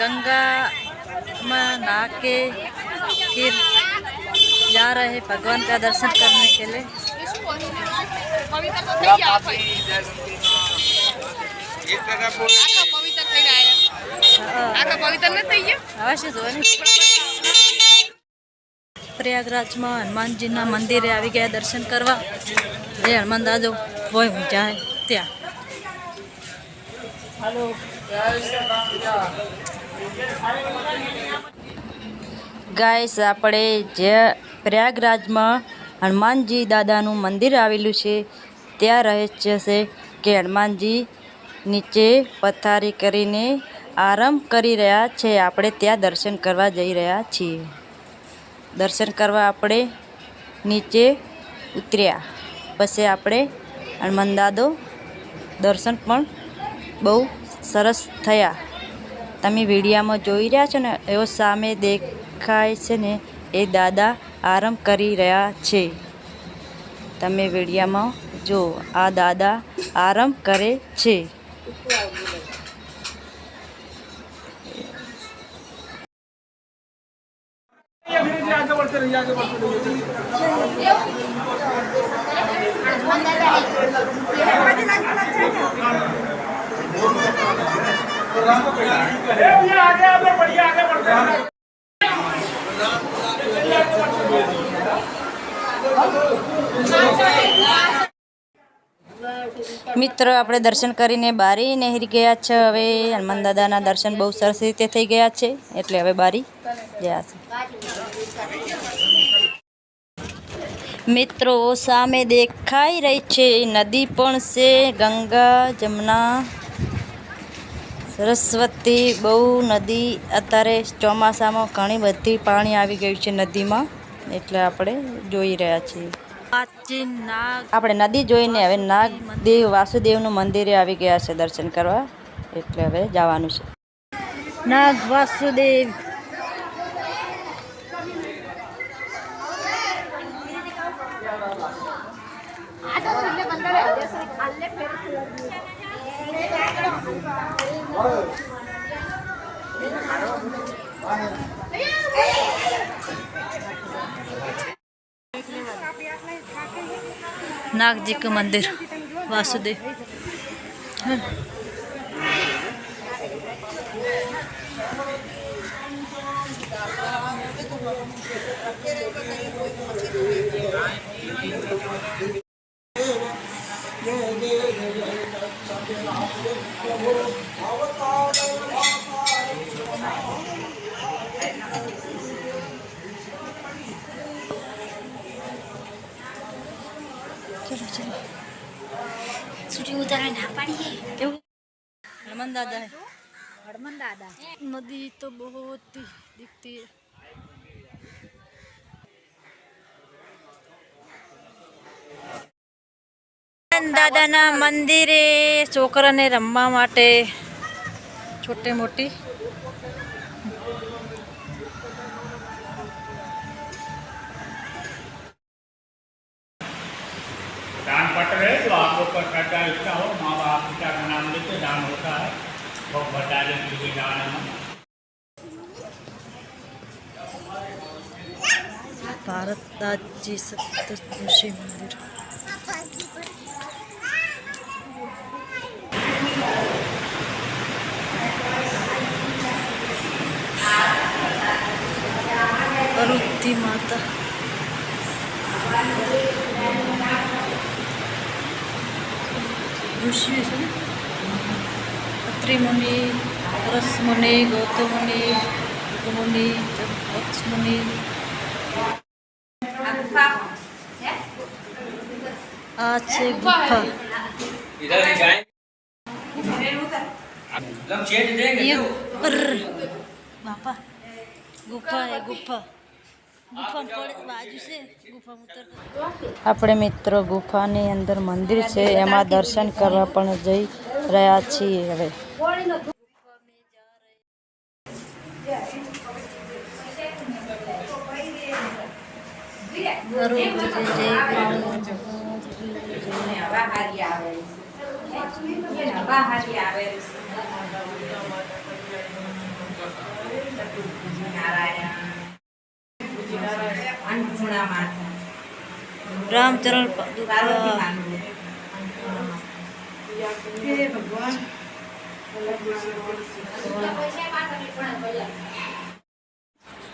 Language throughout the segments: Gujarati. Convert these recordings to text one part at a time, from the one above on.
गंगा में नहा के फिर जा रहे हैं भगवान का दर्शन करने के लिए પવિત્ર તો થઈ ગયા આપણે. આખા પવિત્ર થઈ ગયા આખા પવિત્ર નથી થઈ ગયા અવશ્ય જોવાની પ્રયાગરાજમાં હનુમાનજીના મંદિરે આવી ગયા દર્શન કરવા જે હનુમાન દાદો હોય હું જાય ત્યાં ગાઈસ, આપણે જે પ્રયાગરાજમાં હનુમાનજી દાદાનું મંદિર આવેલું છે, ત્યાં રહસ્ય છે કે હનુમાનજી નીચે પથારી કરીને આરામ કરી રહ્યા છે. આપણે ત્યાં દર્શન કરવા જઈ રહ્યા છીએ. દર્શન કરવા આપણે નીચે ઉતર્યા. પછી આપણે હનુમાન દાદો દર્શન પણ બહુ સરસ થયા. તમે વિડીયામાં જોઈ રહ્યા છો ને, એવો સામે દેખાય છે ને, એ દાદા આરામ કરી રહ્યા છે. તમે વિડીયામાં જો, આ દાદા આરામ કરે છે. મિત્રો, આપણે દર્શન કરીને બારી નહેરી ગયા છે. હવે હનુમાન દાદાના દર્શન બહુ સરસ રીતે થઈ ગયા છે. એટલે હવે બારી ગયા છે. મિત્રો, સામે દેખાઈ રહી છે નદી પણ છે. ગંગા, જમના સરસ્વતી બહુ નદી અત્યારે ચોમાસામાં ઘણી બધી પાણી આવી ગયું છે નદીમાં એટલે આપણે જોઈ રહ્યા છીએ. આપણે નદી જોઈને હવે નાગદેવ વાસુદેવનું મંદિરે આવી ગયા છે દર્શન કરવા એટલે હવે જવાનું છે. નાગ વાસુદેવ. नाग जी का मंदिर वासुदेव છૂટી ઉતારે ના પાડીએ કેવું હનુમાન દાદા હનુમાન દાદા નદી તો બહુ દિખતી दिखती है દાદાના મંદિરે છોકરાને રમવા માટે છોટી મોટી दान पत्र है जो आप लोग का कर्जा इच्छा हो माँ बाप पिता का नाम लेके दान होता है बहुत बता देने के लिए दान है ભારત દાદજી સપ્તઋષિ મંદિર અરુદ્ધિ માતા ઋષિ છે ને અત્રિ મુનિ પરસ મુનિ ગૌતમ મુનિ મુનિ વત્સ મુનિ આ છે ગુફા ये पर बापा गुफा है गुफा ગુફા પડે બાજુ છે ગુફા ઉતર આપણે મિત્રો ગુફાની અંદર મંદિર છે એમાં દર્શન કરવા પણ જઈ રહ્યા છીએ હવે બરોબર છે જય રામચરણ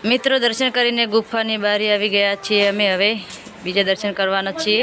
મિત્રો, દર્શન કરીને ગુફાની બારી આવી ગયા છીએ અમે હવે. બીજા દર્શન કરવાના છીએ.